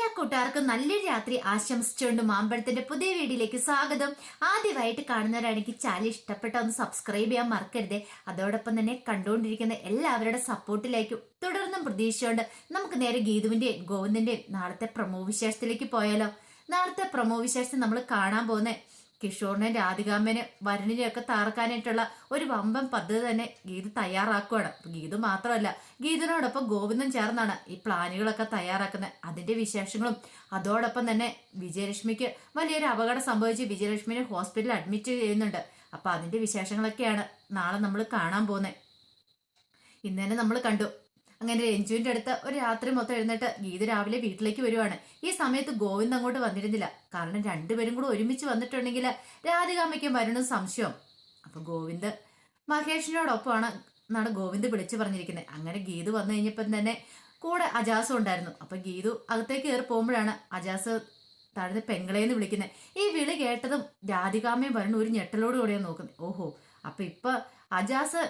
എല്ലാ കൂട്ടുകാർക്കും നല്ലൊരു രാത്രി ആശംസിച്ചുകൊണ്ട് മാമ്പഴത്തിന്റെ പുതിയ വീഡിയോയിലേക്ക് സ്വാഗതം. ആദ്യമായിട്ട് കാണുന്നവരാണെങ്കിൽ ചാനൽ ഇഷ്ടപ്പെട്ട ഒന്ന് സബ്സ്ക്രൈബ് ചെയ്യാൻ മറക്കരുത്. അതോടൊപ്പം തന്നെ കണ്ടുകൊണ്ടിരിക്കുന്ന എല്ലാവരുടെ സപ്പോർട്ടിലേക്കും തുടർന്നും പ്രതീക്ഷിച്ചുകൊണ്ട് നമുക്ക് നേരെ ഗീതുവിന്റെയും ഗോവിന്ദന്റെയും നാളത്തെ പ്രമോ വിശേഷത്തിലേക്ക് പോയാലോ. നാളത്തെ പ്രമോ വിശേഷത്തിൽ നമ്മൾ കാണാൻ പോകുന്ന. കിഷോറിനെ രാധികാമ്മനെ വരുണിനെയൊക്കെ താർക്കാനായിട്ടുള്ള ഒരു വമ്പൻ പദ്ധതി തന്നെ ഗീത് തയ്യാറാക്കുകയാണ് ഗീതു മാത്രമല്ല ഗീതിനോടൊപ്പം ഗോവിന്ദൻ ചേർന്നാണ് ഈ പ്ലാനുകളൊക്കെ തയ്യാറാക്കുന്നത്. അതിന്റെ വിശേഷങ്ങളും അതോടൊപ്പം തന്നെ വിജയലക്ഷ്മിക്ക് വലിയൊരു അപകടം സംഭവിച്ച് വിജയലക്ഷ്മിനെ ഹോസ്പിറ്റലിൽ അഡ്മിറ്റ് ചെയ്യുന്നുണ്ട്. അപ്പൊ അതിന്റെ വിശേഷങ്ങളൊക്കെയാണ് നാളെ നമ്മൾ കാണാൻ പോകുന്നത്. ഇന്ന് തന്നെ നമ്മൾ കണ്ടു. അങ്ങനെ രഞ്ജുവിന്റെ അടുത്ത് ഒരു രാത്രി മൊത്തം എഴുന്നേറ്റ് ഗീത രാവിലെ വീട്ടിലേക്ക് വരുവാണ്. ഈ സമയത്ത് ഗോവിന്ദ് അങ്ങോട്ട് വന്നിരുന്നില്ല. കാരണം രണ്ടുപേരും കൂടെ ഒരുമിച്ച് വന്നിട്ടുണ്ടെങ്കിൽ രാധികാമ്മയ്ക്കും വരണം സംശയം. അപ്പൊ ഗോവിന്ദ് മഹേഷിനോടൊപ്പമാണ് എന്നാണ് ഗോവിന്ദ് വിളിച്ചു പറഞ്ഞിരിക്കുന്നത്. അങ്ങനെ ഗീതു വന്നു കഴിഞ്ഞപ്പം തന്നെ കൂടെ അജാസും ഉണ്ടായിരുന്നു. അപ്പൊ ഗീതു അകത്തേക്ക് കയറി പോകുമ്പോഴാണ് അജാസ് താഴ്ന്ന് പെങ്ങളേന്ന് വിളിക്കുന്നത്. ഈ വിളി കേട്ടതും രാധികാമ്മയും വരണം ഒരു ഞെട്ടലോട് കൂടെയാണ് നോക്കുന്നത്. ഓഹോ അപ്പൊ ഇപ്പൊ അജാസ്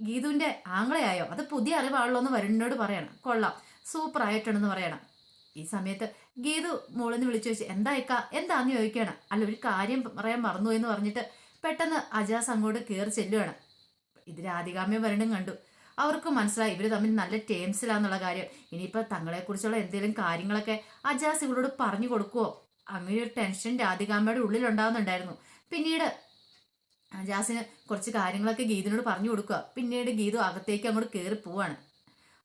ഗീതുവിന്റെ ആങ്ങളെയായോ അത് പുതിയ അറിവാണല്ലോ എന്ന് വരുണിനോട് പറയണം. കൊള്ളാം. സൂപ്പർ ആയിട്ടുണ്ടെന്ന് പറയണം. ഈ സമയത്ത് ഗീതു മോളിന്ന് വിളിച്ചു വെച്ച് എന്തായിക്ക എന്താന്ന് ചോദിക്കുകയാണ്? അല്ല ഒരു കാര്യം പറയാൻ മറന്നു എന്ന് പറഞ്ഞിട്ട് പെട്ടെന്ന് അജാസ് അങ്ങോട്ട് കയറി ചെല്ലുകയാണ് ഇത് രാധികാമ്യം വരണും കണ്ടു. അവർക്ക് മനസ്സിലായി ഇവർ തമ്മിൽ നല്ല ടേംസിലാന്നുള്ള കാര്യം. ഇനിയിപ്പോൾ തങ്ങളെക്കുറിച്ചുള്ള എന്തെങ്കിലും കാര്യങ്ങളൊക്കെ അജാസ് ഇവരോട് പറഞ്ഞു കൊടുക്കുവോ? അങ്ങനെ ഒരു ടെൻഷൻ രാധികാമ്മയുടെ ഉള്ളിലുണ്ടാകുന്നുണ്ടായിരുന്നു പിന്നീട് അജാസിന് കുറച്ച് കാര്യങ്ങളൊക്കെ ഗീതിനോട് പറഞ്ഞു കൊടുക്കുക. പിന്നീട് ഗീതു അകത്തേക്ക് അങ്ങോട്ട് കയറി പോവാണ്.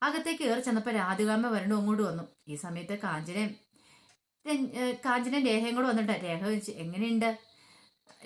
അകത്തേക്ക് കയറി ചെന്നപ്പോൾ രാധികാമ്മ വരണു അങ്ങോട്ട് വന്നു. ഈ സമയത്ത് കാഞ്ചനയും കാഞ്ചനയും രേഖയും കൂടെ വന്നിട്ട് രേഖ ചോദിച്ചു എങ്ങനെയുണ്ട്?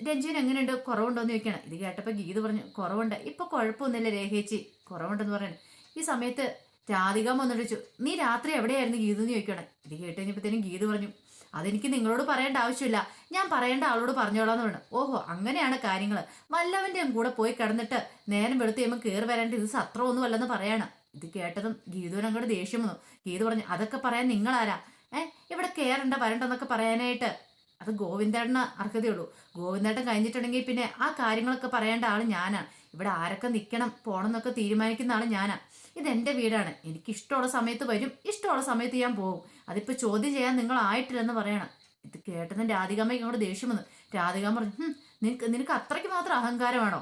രഞ്ജുവിന് എങ്ങനെയുണ്ട്? കുറവുണ്ടോന്ന് ചോദിക്കണം ഇത് കേട്ടപ്പോൾ ഗീത് പറഞ്ഞു കുറവുണ്ട്. ഇപ്പൊ കുഴപ്പമൊന്നുമില്ല രേഖേച്ചി കുറവുണ്ടെന്ന് പറയണം. ഈ സമയത്ത് രാധികാമ്മ വന്നിട്ട് ചോദിച്ചു നീ രാത്രി എവിടെയായിരുന്നു ഗീതെന്ന് ചോദിക്കണം ഇത് കേട്ട് കഴിഞ്ഞപ്പോഴത്തേനും ഗീത് പറഞ്ഞു അതെനിക്ക് നിങ്ങളോട് പറയേണ്ട ആവശ്യമില്ല. ഞാൻ പറയേണ്ട ആളോട് പറഞ്ഞോളാന്ന് പറഞ്ഞു. ഓഹോ അങ്ങനെയാണ് കാര്യങ്ങൾ വല്ലവന്റെയും കൂടെ പോയി കിടന്നിട്ട് നേരം വെളുത്ത് കഴിയുമ്പോൾ കയറി വരേണ്ട ഇത് സത്രമൊന്നുമല്ലെന്ന് പറയാണ്. ഇത് കേട്ടതും ഗീതുവിനങ്ങോട്ട് ദേഷ്യം വന്നു. ഗീതു പറഞ്ഞു അതൊക്കെ പറയാൻ നിങ്ങളാരാ? ഏഹ് ഇവിടെ കയറണ്ട വരണ്ടെന്നൊക്കെ പറയാനായിട്ട്. അത് ഗോവിന്ദേട്ടന് അർഹതയുള്ളൂ. ഗോവിന്ദേട്ടൻ കഴിഞ്ഞിട്ടുണ്ടെങ്കിൽ പിന്നെ ആ കാര്യങ്ങളൊക്കെ പറയേണ്ട ആൾ ഞാനാണ് ഇവിടെ ആരൊക്കെ നിൽക്കണം പോകണം എന്നൊക്കെ തീരുമാനിക്കുന്ന ഞാനാണ് ഇത് എന്റെ വീടാണ്. എനിക്ക് ഇഷ്ടമുള്ള സമയത്ത് വരും ഇഷ്ടമുള്ള സമയത്ത് ഞാൻ പോകും. അതിപ്പോ ചോദ്യം ചെയ്യാൻ നിങ്ങൾ ആയിട്ടില്ലെന്ന് പറയണം. ഇത് കേട്ടതിന് രാധികാമ്മയ്ക്ക് അങ്ങോട്ട് ദേഷ്യം വന്നു. രാധികാമ്മ പറഞ്ഞു നിനക്ക് നിനക്ക് അത്രയ്ക്ക് മാത്രം അഹങ്കാരമാണോ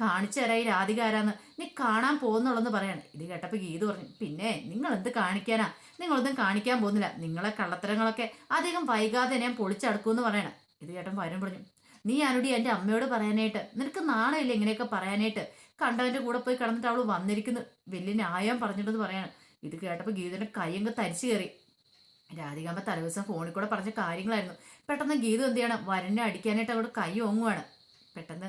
കാണിച്ചു തരായി രാധിക ആരാന്ന്. നീ കാണാൻ പോകുന്നുള്ളെന്ന് പറയണം. ഇത് കേട്ടപ്പോൾ ഗീത് പറഞ്ഞു പിന്നെ നിങ്ങൾ എന്ത് കാണിക്കാനാ? നിങ്ങളൊന്നും കാണിക്കാൻ പോകുന്നില്ല. നിങ്ങളെ കള്ളത്തരങ്ങളൊക്കെ അധികം വൈകാതെ ഞാൻ പൊളിച്ചടക്കൂന്ന് പറയണം. ഇത് കേട്ടൻ വരും പറഞ്ഞു നീ അനുടി എന്റെ അമ്മയോട് പറയാനായിട്ട് നിനക്ക് നാണമില്ല ഇങ്ങനെയൊക്കെ പറയാനായിട്ട്? കണ്ടവന്റെ കൂടെ പോയി കിടന്നിട്ട് അവൾ വന്നിരിക്കുന്നു. വലിയ ന്യായം പറഞ്ഞിട്ടെന്ന് പറയണം. ഇത് കേട്ടപ്പോൾ ഗീതന്റെ കയ്യങ്ങ് തരിച്ചു കയറി. രാധികാമ്മ തലേദിവസം ഫോണിൽ കൂടെ പറഞ്ഞ കാര്യങ്ങളായിരുന്നു. പെട്ടെന്ന് ഗീതു എന്ത് ചെയ്യണം? വരനെ അടിക്കാനായിട്ട് അവിടെ കൈ ഓങ്ങുവാണ്. പെട്ടെന്ന്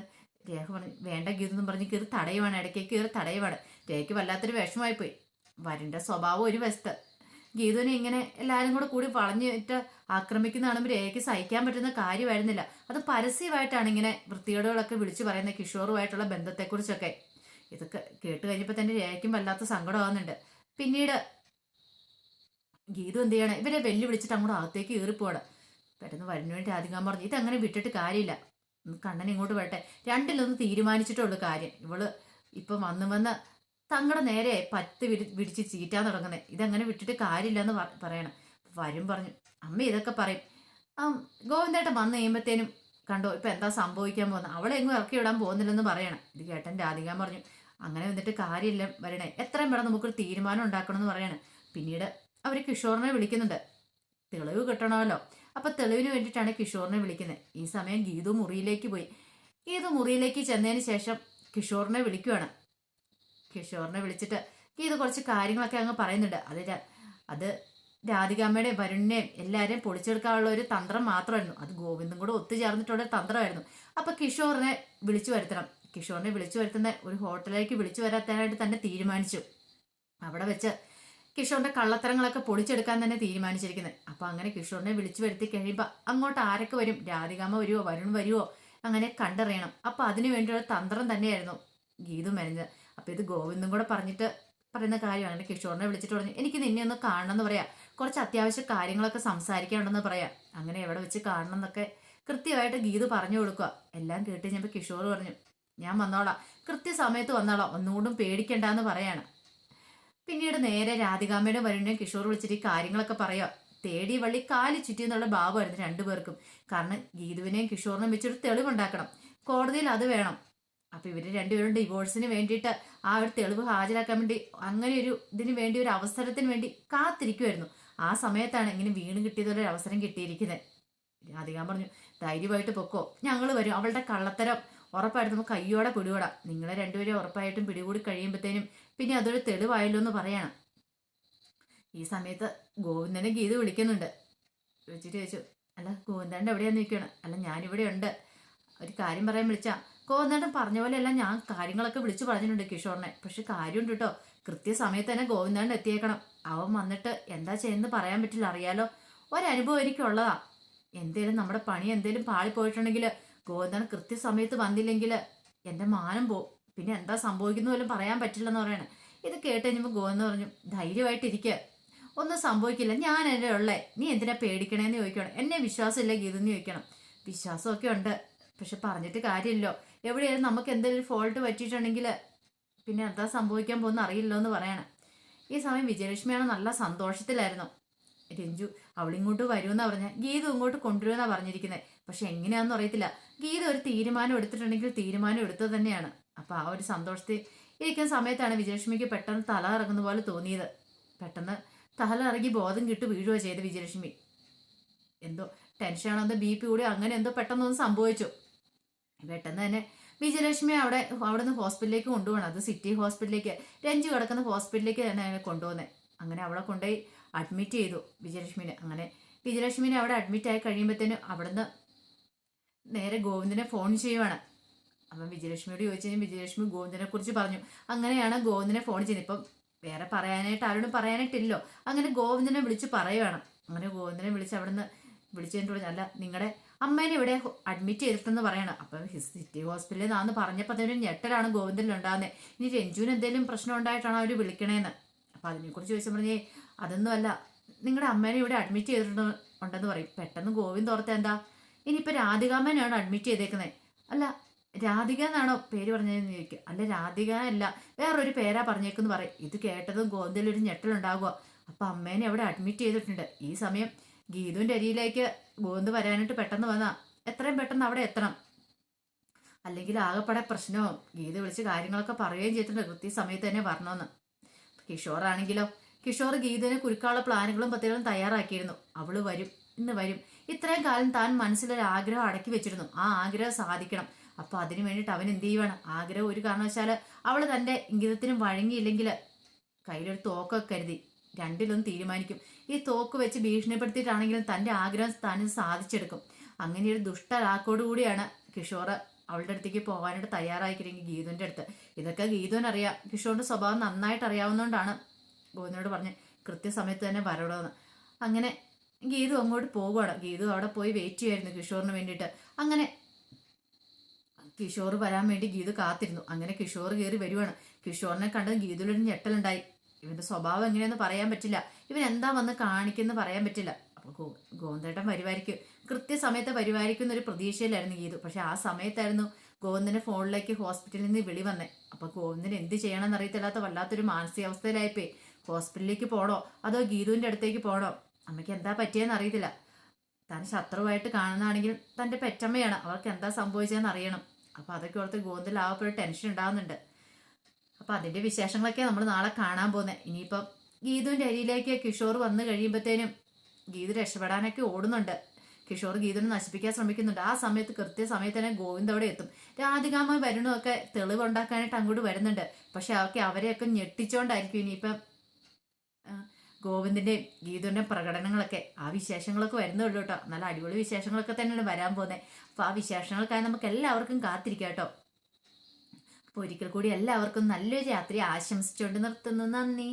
രേഖ പറഞ്ഞു വേണ്ട ഗീതു എന്ന് പറഞ്ഞ് കയറി തടയുവാണ്. ഇടയ്ക്ക് കയറി തടയുവാണ്. രേഖയ്ക്ക് വല്ലാത്തൊരു വിഷമമായി പോയി വരന്റെ സ്വഭാവം ഒരു വശത്ത് ഗീതുവിനെ ഇങ്ങനെ എല്ലാവരും കൂടെ കൂടി വളഞ്ഞിട്ട് ആക്രമിക്കുന്ന കാണുമ്പോൾ രേഖയ്ക്ക് സഹിക്കാൻ പറ്റുന്ന കാര്യമായിരുന്നില്ല. അത് പരസ്യമായിട്ടാണ് ഇങ്ങനെ വൃത്തികേടുകളൊക്കെ വിളിച്ചു പറയുന്ന കിഷോറുമായിട്ടുള്ള ബന്ധത്തെക്കുറിച്ചൊക്കെ. ഇതൊക്കെ കേട്ട് കഴിഞ്ഞപ്പോൾ തന്നെ രേഖയ്ക്കും വല്ലാത്ത സങ്കടമാകുന്നുണ്ട് പിന്നീട് ഗീതു എന്ത് ചെയ്യണം? ഇവരെ വെല്ലുവിളിച്ചിട്ട് അങ്ങോട്ട് അകത്തേക്ക് കയറിപ്പോവാണ്. പെട്ടെന്ന് വരുന്ന വേണ്ടി ആദ്യം പറഞ്ഞു ഇത് അങ്ങനെ വിട്ടിട്ട് കാര്യമില്ല. കണ്ണൻ ഇങ്ങോട്ട് വരട്ടെ. രണ്ടിലൊന്ന് തീരുമാനിച്ചിട്ടുള്ളൂ കാര്യം. ഇവൾ ഇപ്പൊ വന്ന് വന്ന് തങ്ങളുടെ നേരെ പത്ത് വിരി വിടിച്ച് ചീറ്റാൻ തുടങ്ങുന്നത് ഇതങ്ങനെ വിട്ടിട്ട് കാര്യമില്ല എന്ന് പറയണം. വരും പറഞ്ഞു അമ്മ ഇതൊക്കെ പറയും. ഗോവിന്ദേട്ടൻ വന്നു കഴിയുമ്പത്തേനും കണ്ടോ ഇപ്പൊ എന്താ സംഭവിക്കാൻ പോകുന്നത് അവളെ എങ്ങും ഇറക്കി വിടാൻ പോകുന്നില്ലെന്ന് പറയണം. ഇത് കേട്ടൻ രാധികാൻ പറഞ്ഞു അങ്ങനെ വന്നിട്ട് കാര്യമില്ല വരണേ. എത്രയും വേണം നമുക്കൊരു തീരുമാനം ഉണ്ടാക്കണം എന്ന് പറയണം. പിന്നീട് അവർ കിഷോറിനെ വിളിക്കുന്നുണ്ട്. തെളിവ് കിട്ടണമല്ലോ. അപ്പൊ തെളിവിന് വേണ്ടിയിട്ടാണ് കിഷോറിനെ വിളിക്കുന്നത് ഈ സമയം ഗീതു മുറിയിലേക്ക് പോയി. ഗീതു മുറിയിലേക്ക് ചെന്നതിന് ശേഷം കിഷോറിനെ വിളിക്കുവാണ്. കിഷോറിനെ വിളിച്ചിട്ട് ഗീതു കുറച്ച് കാര്യങ്ങളൊക്കെ അങ്ങ് പറയുന്നുണ്ട്. അത് അത് രാധികാമ്മയുടെയും വരുണിനെയും എല്ലാവരെയും പൊളിച്ചെടുക്കാനുള്ള ഒരു തന്ത്രം മാത്രമായിരുന്നു. അത് ഗോവിന്ദും കൂടെ ഒത്തുചേർന്നിട്ടുള്ള തന്ത്രമായിരുന്നു. അപ്പൊ കിഷോറിനെ വിളിച്ചു വരുത്തണം. കിഷോറിനെ വിളിച്ചു വരുത്തുന്ന ഒരു ഹോട്ടലിലേക്ക് വിളിച്ചു വരാത്തനായിട്ട് തന്നെ തീരുമാനിച്ചു. അവിടെ വെച്ച് കിഷോറിന്റെ കള്ളത്തരങ്ങളൊക്കെ പൊളിച്ചെടുക്കാൻ തന്നെ തീരുമാനിച്ചിരിക്കുന്നത്. അപ്പൊ അങ്ങനെ കിഷോറിനെ വിളിച്ചു വരുത്തി കഴിയുമ്പോൾ അങ്ങോട്ട് ആരൊക്കെ വരും? രാധികാമ വരുമോ വരുൺ വരുമോ അങ്ങനെ കണ്ടറിയണം. അപ്പൊ അതിനു വേണ്ടിയുള്ള തന്ത്രം തന്നെയായിരുന്നു ഗീതു മെനഞ്ഞത്. അപ്പൊ ഇത് ഗോവിന്ദും കൂടെ പറഞ്ഞിട്ട് പറയുന്ന കാര്യം അങ്ങനെ കിഷോറിനെ വിളിച്ചിട്ട് പറഞ്ഞു എനിക്ക് നിന്നെ ഒന്ന് കാണണം എന്ന് പറയാം. കുറച്ച് അത്യാവശ്യ കാര്യങ്ങളൊക്കെ സംസാരിക്കാനുണ്ടെന്ന് പറയാം. അങ്ങനെ എവിടെ വെച്ച് കാണണം എന്നൊക്കെ കൃത്യമായിട്ട് ഗീതു പറഞ്ഞു കൊടുക്കുക. എല്ലാം കേട്ട് കഴിഞ്ഞപ്പോൾ കിഷോർ പറഞ്ഞു ഞാൻ വന്നോളാം. കൃത്യസമയത്ത് വന്നോളാം. ഒന്നുകൊണ്ടും പേടിക്കണ്ടെന്ന് പറയാണ്. പിന്നീട് നേരെ രാധികാമ്മയുടെ വരുണിനെ കിഷോർ വിളിച്ചിട്ട് കാര്യങ്ങളൊക്കെ പറയുക തേടി വള്ളി കാലി ചുറ്റി എന്നുള്ള ഭാവമായിരുന്നു രണ്ടുപേർക്കും. കാരണം ഗീതുവിനെയും കിഷോറിനെയും വെച്ചൊരു തെളിവുണ്ടാക്കണം. കോടതിയിൽ അത് വേണം. അപ്പൊ ഇവർ രണ്ടുപേരും ഡിവോഴ്സിന് വേണ്ടിയിട്ട് ആ ഒരു തെളിവ് ഹാജരാക്കാൻ വേണ്ടി അങ്ങനെ ഒരു ഇതിന് വേണ്ടി ഒരു അവസരത്തിന് വേണ്ടി കാത്തിരിക്കുമായിരുന്നു ആ സമയത്താണ് ഇങ്ങനെ വീണ് കിട്ടിയതൊരു അവസരം കിട്ടിയിരിക്കുന്നത്. രാധികാൻ പറഞ്ഞു ധൈര്യമായിട്ട് പൊക്കോ. ഞങ്ങൾ വരും. അവളുടെ കള്ളത്തരം ഉറപ്പായിട്ട് നമുക്ക് കയ്യോടെ പിടികൂടാം. നിങ്ങളെ രണ്ടുപേരും ഉറപ്പായിട്ടും പിടികൂടി കഴിയുമ്പോഴത്തേനും പിന്നെ അതൊരു തെളിവായല്ലോ എന്ന് പറയണം. ഈ സമയത്ത് ഗോവിന്ദനെ ഗീത വിളിക്കുന്നുണ്ട്. വിളിച്ചിട്ട് ചോദിച്ചു അല്ല ഗോവിന്ദന്റെ എവിടെയാന്ന് നിൽക്കണം? അല്ല ഞാനിവിടെ ഉണ്ട്. ഒരു കാര്യം പറയാൻ വിളിച്ചാ. ഗോവിന്ദൻ പറഞ്ഞ പോലെയല്ല ഞാൻ കാര്യങ്ങളൊക്കെ വിളിച്ചു പറഞ്ഞിട്ടുണ്ട് കിഷോറിനെ. പക്ഷെ കാര്യമുണ്ട് കേട്ടോ കൃത്യസമയത്ത് തന്നെ ഗോവിന്ദൻ എത്തിയേക്കണം. അവൻ വന്നിട്ട് എന്താ ചെയ്യുന്നത് പറയാൻ പറ്റില്ല അറിയാലോ. ഒരനുഭവം എനിക്കുള്ളതാ. എന്തേലും നമ്മുടെ പണി എന്തേലും പാളിപ്പോയിട്ടുണ്ടെങ്കിൽ ഗോവിന്ദൻ കൃത്യസമയത്ത് വന്നില്ലെങ്കിൽ എന്റെ മാനം പോ പിന്നെ എന്താ സംഭവിക്കുന്ന പോലും പറയാൻ പറ്റില്ലെന്ന് പറയണേ. ഇത് കേട്ട് കഴിഞ്ഞപ്പോൾ ഗോവിന്ദൻ പറഞ്ഞു ധൈര്യമായിട്ടിരിക്കുക ഒന്നും സംഭവിക്കില്ല. ഞാൻ എന്റെ ഉള്ളേ. നീ എന്തിനാ പേടിക്കണേന്ന് ചോദിക്കണം എന്നെ വിശ്വാസമില്ല ഗീതെന്ന് ചോദിക്കണം. വിശ്വാസമൊക്കെ ഉണ്ട്. പക്ഷെ പറഞ്ഞിട്ട് കാര്യമില്ലോ. എവിടെയായാലും നമുക്ക് എന്തെങ്കിലും ഫോൾട്ട് പറ്റിയിട്ടുണ്ടെങ്കിൽ പിന്നെ എന്താ സംഭവിക്കാൻ പോകുന്ന അറിയില്ലോ എന്ന് പറയണം. ഈ സമയം വിജയലക്ഷ്മിയാണ് നല്ല സന്തോഷത്തിലായിരുന്നു. രഞ്ജു അവളിങ്ങോട്ട് വരുമെന്നാ പറഞ്ഞ ഗീത ഇങ്ങോട്ട് കൊണ്ടുവരുമെന്നാ പറഞ്ഞിരിക്കുന്നത് പക്ഷെ എങ്ങനെയാണെന്ന് അറിയത്തില്ല. ഗീത ഒരു തീരുമാനം എടുത്തിട്ടുണ്ടെങ്കിൽ തീരുമാനം എടുത്തത് തന്നെയാണ്. അപ്പൊ ആ ഒരു സന്തോഷത്തിൽ ഇരിക്കുന്ന സമയത്താണ് വിജയലക്ഷ്മിക്ക് പെട്ടെന്ന് തല ഇറങ്ങുന്ന പോലെ തോന്നിയത്. പെട്ടെന്ന് തല ഇറങ്ങി ബോധം കിട്ടു വീഴുകയോ ചെയ്ത് വിജയലക്ഷ്മി. എന്തോ ടെൻഷനാണോ എന്തോ ബി പി കൂടി അങ്ങനെ എന്തോ പെട്ടെന്നൊന്ന് സംഭവിച്ചു. പെട്ടെന്ന് തന്നെ വിജയലക്ഷ്മി അവിടെ അവിടെ നിന്ന് ഹോസ്പിറ്റലിലേക്ക് കൊണ്ടുപോകണം. അത് സിറ്റി ഹോസ്പിറ്റലിലേക്ക് രഞ്ജു കിടക്കുന്ന ഹോസ്പിറ്റലിലേക്ക് തന്നെ അങ്ങനെ കൊണ്ടുപോകുന്നത് അങ്ങനെ അവിടെ കൊണ്ടുപോയി അഡ്മിറ്റ് ചെയ്തു. വിജയലക്ഷ്മിനെ. അങ്ങനെ വിജയലക്ഷ്മിനെ അവിടെ അഡ്മിറ്റ് ആയി കഴിയുമ്പോഴത്തേനും അവിടുന്ന് നേരെ ഗോവിന്ദനെ ഫോൺ ചെയ്യുവാണ്. അപ്പം വിജയലക്ഷ്മിയോട് ചോദിച്ചു കഴിഞ്ഞാൽ വിജയലക്ഷ്മി ഗോവിന്ദനെ കുറിച്ച് പറഞ്ഞു. അങ്ങനെയാണ് ഗോവിന്ദനെ ഫോൺ ചെയ്യുന്നത്. ഇപ്പം വേറെ പറയാനായിട്ട് ആരോടും പറയാനായിട്ടില്ലോ അങ്ങനെ ഗോവിന്ദനെ വിളിച്ച് പറയുവാണ്. അങ്ങനെ ഗോവിന്ദനെ വിളിച്ച് അവിടുന്ന് വിളിച്ചതിന്റെ കൂടെ അല്ല നിങ്ങളുടെ അമ്മേനെ ഇവിടെ അഡ്മിറ്റ് ചെയ്തിട്ടെന്ന് പറയണം. അപ്പം സിറ്റി ഹോസ്പിറ്റലിൽ നിന്നാന്ന് പറഞ്ഞപ്പോൾ അതിന് ഞെട്ടലാണ് ഗോവിന്ദനിൽ ഉണ്ടാകുന്നത് ഇനി രഞ്ജുവിന് എന്തെങ്കിലും പ്രശ്നം ഉണ്ടായിട്ടാണ് അവർ വിളിക്കണേന്ന്? അപ്പം അതിനെക്കുറിച്ച് ചോദിച്ചാൽ പറഞ്ഞേ അതൊന്നും അല്ല. നിങ്ങളുടെ അമ്മേനെ ഇവിടെ അഡ്മിറ്റ് ചെയ്തിട്ടുണ്ട് ഉണ്ടെന്ന് പറയും. പെട്ടെന്ന് ഗോവിന്ദ് ഓർത്ത എന്താ? ഇനിയിപ്പോൾ രാധികാമ്മേനെയാണ് അഡ്മിറ്റ് ചെയ്തേക്കുന്നത് അല്ല രാധിക എന്നാണോ പേര് പറഞ്ഞതെന്ന് ചോദിക്കുക അല്ല രാധിക അല്ല വേറൊരു പേരാ പറഞ്ഞേക്കെന്ന് പറയും. ഇത് കേട്ടതും ഗോവിന്ദിലൊരു ഞെട്ടലുണ്ടാകുക അപ്പം അമ്മേനെ അവിടെ അഡ്മിറ്റ് ചെയ്തിട്ടുണ്ട്. ഈ സമയം ഗീതുവിന്റെ അരിയിലേക്ക് ഗോവിന്ദ് വരാനായിട്ട് പെട്ടെന്ന് വന്നാ എത്രയും പെട്ടെന്ന് അവിടെ എത്തണം. അല്ലെങ്കിൽ ആകെപ്പെടെ പ്രശ്നവും. ഗീത വിളിച്ച് കാര്യങ്ങളൊക്കെ പറയുകയും ചെയ്തിട്ടുണ്ട്. കൃത്യസമയത്ത് തന്നെ വരണമെന്ന്. കിഷോർ ആണെങ്കിലോ കിഷോർ ഗീതന് കുരുക്കാനുള്ള പ്ലാനുകളും പദ്ധതികളും തയ്യാറാക്കിയിരുന്നു. അവൾ വരും ഇന്ന് വരും. ഇത്രയും കാലം താൻ മനസ്സിലൊരു ആഗ്രഹം അടക്കി വെച്ചിരുന്നു. ആ ആഗ്രഹം സാധിക്കണം. അപ്പൊ അതിനു വേണ്ടിയിട്ട് അവൻ എന്ത് ചെയ്യുവാണ്? ആഗ്രഹം ഒരു കാരണവശാൽ അവൾ തന്റെ ഇംഗിതത്തിനും വഴങ്ങിയില്ലെങ്കിൽ കയ്യിലൊരു തോക്കൊക്കെ കരുതി. രണ്ടിലൊന്നും തീരുമാനിക്കും. ഈ തോക്ക് വെച്ച് ഭീഷണിപ്പെടുത്തിയിട്ടാണെങ്കിലും തന്റെ ആഗ്രഹം താൻ സാധിച്ചെടുക്കും. അങ്ങനെ ഒരു ദുഷ്ടരാക്കോട് കൂടിയാണ് കിഷോർ അവളുടെ അടുത്തേക്ക് പോകാനായിട്ട് തയ്യാറായിക്കിരിക്കും ഗീതുവിന്റെ അടുത്ത്. ഇതൊക്കെ ഗീതുവിനറിയാം. കിഷോറിന്റെ സ്വഭാവം നന്നായിട്ട് അറിയാവുന്നതുകൊണ്ടാണ് ഗോവിന്ദനോട് പറഞ്ഞ് കൃത്യസമയത്ത് തന്നെ വരണമെന്ന് അങ്ങനെ ഗീതു അങ്ങോട്ട് പോകുവാണ്. ഗീതു അവിടെ പോയി വെയിറ്റ് ചെയ്യുമായിരുന്നു കിഷോറിന് വേണ്ടിയിട്ട്. അങ്ങനെ കിഷോർ വരാൻ വേണ്ടി ഗീതു കാത്തിരുന്നു. അങ്ങനെ കിഷോർ കയറി വരുവാണ്. കിഷോറിനെ കണ്ടത് ഗീതുലൊരു ഞെട്ടലുണ്ടായി. ഇവന്റെ സ്വഭാവം എങ്ങനെയെന്ന് പറയാൻ പറ്റില്ല. ഇവൻ എന്താ വന്ന് കാണിക്കുന്നു പറയാൻ പറ്റില്ല. അപ്പൊ ഗോ ഗോവിന്ദേട്ടൻ വരുമായിരിക്കും കൃത്യസമയത്ത് വരുമായിരിക്കുന്ന ഒരു പ്രതീക്ഷയിലായിരുന്നു ഗീതു. പക്ഷെ ആ സമയത്തായിരുന്നു ഗോവിന്ദന്റെ ഫോണിലേക്ക് ഹോസ്പിറ്റലിൽ നിന്ന് വിളി വന്നേ. അപ്പൊ ഗോവിന്ദൻ എന്ത് ചെയ്യണമെന്ന് അറിയത്തില്ലാത്ത വല്ലാത്തൊരു മാനസികാവസ്ഥയിലായിപ്പോയി. ഹോസ്പിറ്റലിലേക്ക് പോണോ? അതോ ഗീതുവിന്റെ അടുത്തേക്ക് പോണോ? അമ്മയ്ക്ക് എന്താ പറ്റിയെന്ന് അറിയത്തില്ല. താൻ ശത്രുവായിട്ട് കാണുന്നതാണെങ്കിൽ തന്റെ പെറ്റമ്മയാണ്. അവർക്ക് എന്താ സംഭവിച്ചതെന്ന് അറിയണം. അപ്പോൾ അതൊക്കെ ഓർത്ത് ഗോവിന്ദൽ ആവപ്പോഴും ടെൻഷൻ ഉണ്ടാകുന്നുണ്ട് അപ്പോൾ അതിന്റെ വിശേഷങ്ങളൊക്കെ നമ്മൾ നാളെ കാണാൻ പോകുന്നത് ഇനിയിപ്പം ഗീതുവിന്റെ അരിയിലേക്ക് കിഷോർ വന്നു കഴിയുമ്പോഴത്തേനും ഗീതു രക്ഷപ്പെടാനൊക്കെ ഓടുന്നുണ്ട്. കിഷോർ ഗീതുവിനെ നശിപ്പിക്കാൻ ശ്രമിക്കുന്നുണ്ട്. ആ സമയത്ത് കൃത്യസമയത്ത് തന്നെ ഗോവിന്ദ് അവിടെ എത്തും. രാധികാമ വരണമൊക്കെ തെളിവുണ്ടാക്കാനായിട്ട് അങ്ങോട്ട് വരുന്നുണ്ട്. പക്ഷെ അവർക്ക് അവരെയൊക്കെ ഞെട്ടിച്ചോണ്ടായിരിക്കും ഇനിയിപ്പം ആ, ഗോവിന്ദിന്റെയും ഗീതുവിന്റെ പ്രകടനങ്ങളൊക്കെ ആ വിശേഷങ്ങളൊക്കെ വരുന്നുള്ളൂ കേട്ടോ നല്ല അടിപൊളി വിശേഷങ്ങളൊക്കെ തന്നെയാണ് വരാൻ പോകുന്നത് അപ്പൊ ആ വിശേഷങ്ങൾക്കായി നമുക്ക് എല്ലാവർക്കും കാത്തിരിക്കാം കേട്ടോ ഒരിക്കൽ കൂടി എല്ലാവർക്കും നല്ലൊരു രാത്രി ആശംസിച്ചുകൊണ്ട് നിർത്തുന്നു. നന്ദി.